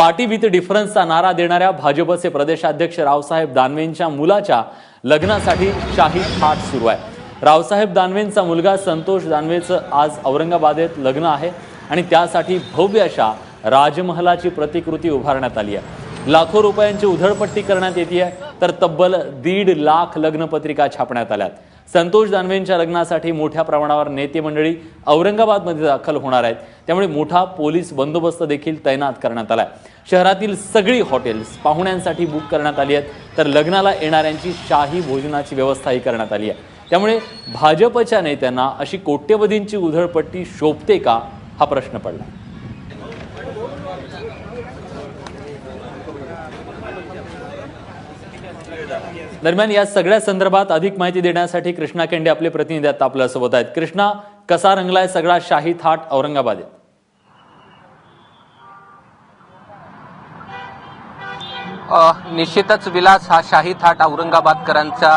Party with डिफरन्सचा नारा देणाऱ्या भाजपचे प्रदेशाध्यक्ष रावसाहेब दानवेंच्या मुलाच्या लग्नासाठी शाही थाट सुरू आहे. रावसाहेब दानवेंचा मुलगा संतोष दानवेचं आज औरंगाबादेत लग्न आहे आणि त्यासाठी भव्य अशा राजमहलाची प्रतिकृती उभारण्यात आली आहे. लाखो रुपयांची उधळपट्टी करण्यात येते आहे तर तब्बल दीड लाख लग्नपत्रिका छापण्यात आल्यात. संतोष दानवेंच्या लग्नासाठी मोठ्या प्रमाणावर नेते मंडळी औरंगाबादमध्ये दाखल होणार आहेत. त्यामुळे मोठा पोलीस बंदोबस्त देखील तैनात करण्यात आला आहे शहरातील सगळी हॉटेल्स पाहुण्यांसाठी बुक करण्यात आली आहेत. तर लग्नाला येणाऱ्यांची शाही भोजनाची व्यवस्थाही करण्यात आली आहे. त्यामुळे भाजपच्या नेत्यांना अशी कोट्यवधींची उधळपट्टी शोभते का? हा प्रश्न पडला. दरम्यान या सगळ्या संदर्भात अधिक माहिती देण्यासाठी कृष्णा केंडे आपले प्रतिनिधी आता आपल्यासोबत आहेत. कृष्णा कसा रंगलाय सगळा शाही थाट औरंगाबादेत निश्चितच विलास हा शाही थाट औरंगाबादकरांचा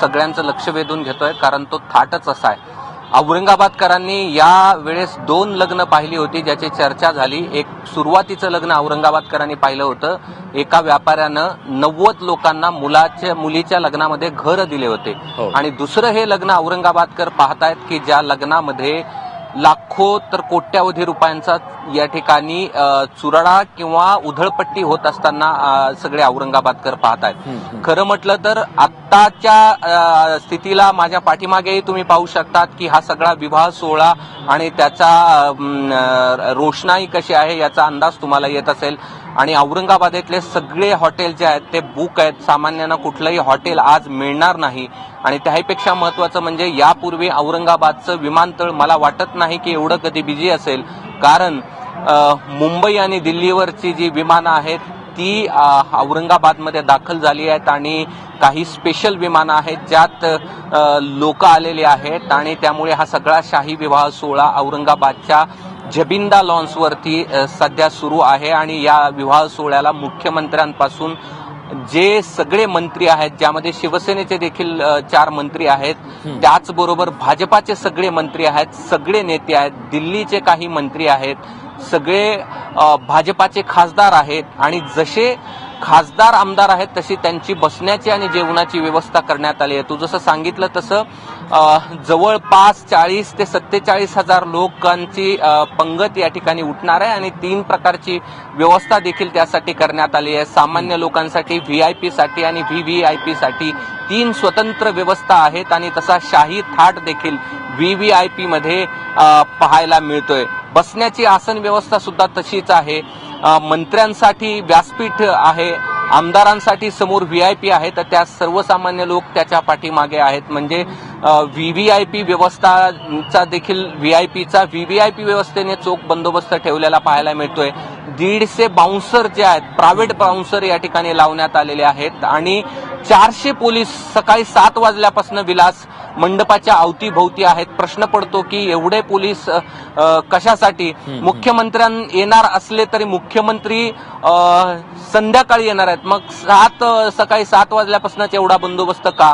सगळ्यांचं लक्ष वेधून घेतोय कारण तो थाटच असा आहे. औरंगाबादकरांनी या वेळेस दोन लग्न पाहिली होती ज्याची चर्चा झाली. एक सुरुवातीचं लग्न औरंगाबादकरांनी पाहिलं होतं. एका व्यापाऱ्यानं नव्वद लोकांना मुलाच्या मुलीच्या लग्नामध्ये घर दिले होते. हो. आणि दुसरं हे लग्न औरंगाबादकर पाहतायत की ज्या लग्नामध्ये लाखो तर कोट्यावधी रुपयांचा या ठिकाणी चुराडा किंवा उधळपट्टी होत असताना सगळे औरंगाबादकर पाहत आहेत. खरं म्हटलं तर आत्ताच्या स्थितीला माझ्या पाठीमागेही तुम्ही पाहू शकतात की हा सगळा विवाह सोहळा आणि त्याचा रोषणाई कशी आहे याचा अंदाज तुम्हाला येत असेल. आणि औरंगाबादेतले सगळे हॉटेल जे आहेत ते बुक आहेत. सामान्यांना कुठलंही हॉटेल आज मिळणार नाही. आणि त्याहीपेक्षा महत्वाचं म्हणजे यापूर्वी औरंगाबादचं विमानतळ मला वाटत नाही की एवढं कधी बिझी असेल. कारण मुंबई आणि दिल्लीवरची जी विमानं आहेत ती औरंगाबादमध्ये दाखल झाली आहेत आणि काही स्पेशल विमानं आहेत ज्यात लोक आलेले आहेत आणि त्यामुळे हा सगळा शाही विवाह सोहळा औरंगाबादच्या जबिंदा लॉन्सवरती सध्या सुरू आहे आणि या विवाह सोहळ्याला मुख्यमंत्र्यांपासून जे सगळे मंत्री आहेत ज्यामध्ये शिवसेनेचे देखील चार मंत्री आहेत त्याचबरोबर भाजपाचे सगळे मंत्री आहेत सगळे नेते आहेत दिल्लीचे काही मंत्री आहेत सगळे भाजपाचे खासदार आहेत आणि जसे खासदार आमदार आहेत तशी त्यांची बसण्याची आणि जेवणाची व्यवस्था करण्यात आली आहे. तू जसं सांगितलं तसं जवळपास चाळीस ते सत्तेचाळीस हजार लोकांची पंगत या ठिकाणी उठणार आहे आणि तीन प्रकारची व्यवस्था देखील त्यासाठी करण्यात आली आहे. सामान्य लोकांसाठी व्हीआयपी साठी आणि व्ही व्ही आयसाठी तीन स्वतंत्र व्यवस्था आहेत आणि तसा शाही थाट देखील व्ही व्ही मध्ये पीमध्ये पाहायला मिळतोय. बसण्याची आसन व्यवस्था सुद्धा तशीच आहे. मंत्र्यांसाठी व्यासपीठ आहे आमदारांसाठी समोर व्हीआयपी आहे तर त्या सर्वसामान्य लोक त्याच्या पाठीमागे आहेत. म्हणजे व्हीव्हीआयपी व्यवस्थाचा देखील व्हीआयपीचा व्हीव्हीआयपी व्यवस्थेने चोख बंदोबस्त ठेवलेला पाहायला मिळतोय. दीडशे बाउन्सर जे आहेत प्रायव्हेट बाउन्सर या ठिकाणी लावण्यात आलेले आहेत. आणि चारशे पोलीस सकाळी सात वाजल्यापासून विलास मंडपाच्या अवतीभोवती आहेत. प्रश्न पडतो की एवढे पोलीस कशासाठी? मुख्यमंत्र्यां येणार असले तरी मुख्यमंत्री संध्याकाळी येणार आहेत. मग सात सकाळी सात वाजल्यापासूनच एवढा बंदोबस्त का?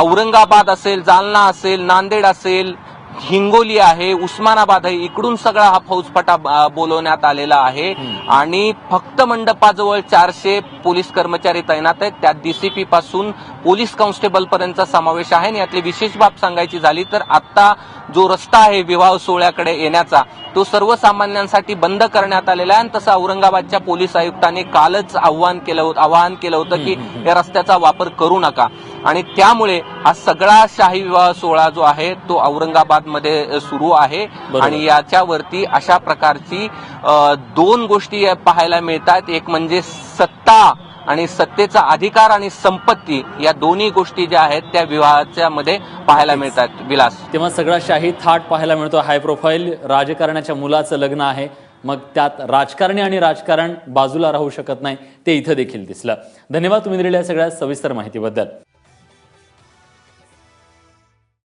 औरंगाबाद असेल जालना असेल नांदेड असेल हिंगोली आहे उस्मानाबाद आहे इकडून सगळा हा फौजफाटा बोलवण्यात आलेला आहे. आणि फक्त मंडपाजवळ चारशे पोलीस कर्मचारी तैनात आहेत. त्यात डीसीपी पासून पोलीस कॉन्स्टेबल पर्यंतचा समावेश आहे आणि यातली विशेष बाब सांगायची झाली तर आता जो रस्ता आहे विवाह सोहळ्याकडे येण्याचा तो सर्वसामान्यांसाठी बंद करण्यात आलेला आहे. आणि तसं औरंगाबादच्या पोलीस आयुक्तांनी कालच आव्हान केलं होतं आवाहन केलं होतं की या रस्त्याचा वापर करू नका. आणि त्यामुळे हा सगळा शाही विवाह सोहळा जो आहे तो औरंगाबादमध्ये सुरू आहे. आणि याच्यावरती अशा प्रकारची दोन गोष्टी पाहायला मिळतात. एक म्हणजे सत्ता आणि सत्तेचा अधिकार आणि संपत्ती या दोन्ही गोष्टी ज्या आहेत त्या विवाहाच्या मध्ये पाहायला मिळतात. विलास. तेव्हा सगळा शाही थाट पाहायला मिळतो. हाय प्रोफाईल राजकारणाच्या मुलाचं लग्न आहे. मग त्यात राजकारणी आणि राजकारण बाजूला राहू शकत नाही. ते इथं देखील दिसलं. धन्यवाद तुम्ही दिलेल्या सगळ्या सविस्तर माहितीबद्दल.